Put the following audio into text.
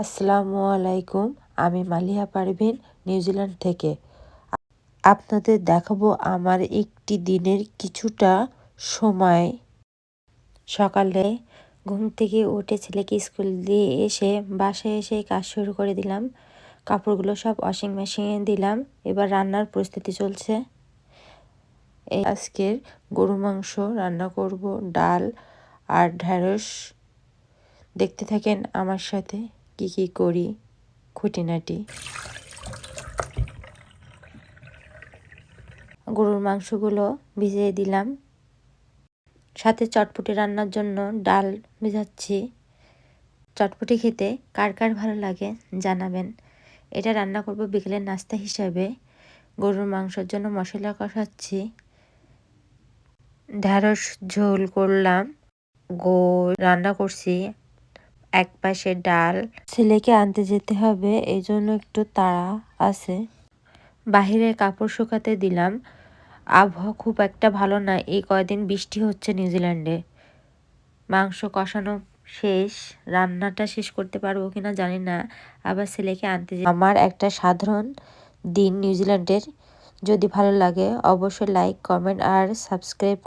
আসসালামু আলাইকুম, আমি মালিয়া পারভিন নিউজিল্যান্ড থেকে। আপনাদের দেখাবো আমার একটি দিনের কিছুটা সময়। সকালে ঘুম থেকে উঠে ছেলেকে স্কুল দিয়ে এসে বাসায় এসে কাজ শুরু করে দিলাম। কাপড়গুলো সব ওয়াশিং মেশিনে দিলাম। এবার রান্নার প্রস্তুতি চলছে। আজকের গরু মাংস রান্না করব, ডাল আর ঢ্যাঁড়স। দেখতে থাকেন আমার সাথে। কি কি করি, খুঁটিনাটি। গরুর মাংসগুলো ভিজিয়ে দিলাম। সাথে চটপটি রান্নার জন্য ডাল ভেজাচ্ছি। চটপটি খেতে কার কার ভালো লাগে জানাবেন। এটা রান্না করব বিকেলের নাস্তা হিসাবে। গরুর মাংসের জন্য মশলা কষাচ্ছি। ঢ্যাঁড়স ঝোল করলাম। গো রান্না করছি। এক পাশে ডাল। ছেলেকে আনতে যেতে হবে এই জন্য একটু তাড়া আছে। বাহিরে কাপড় শুকাতে দিলাম। আবহাওয়া খুব একটা ভালো না, এই কয়দিন বৃষ্টি হচ্ছে নিউজিল্যান্ডে। মাংস কষানো শেষ, রান্নাটা শেষ করতে পারব কিনা জানি না, আবার ছেলেকে আনতে আমার একটা সাধারণ দিন নিউজিল্যান্ডের। যদি ভালো লাগে, অবশ্যই লাইক কমেন্ট আর সাবস্ক্রাইব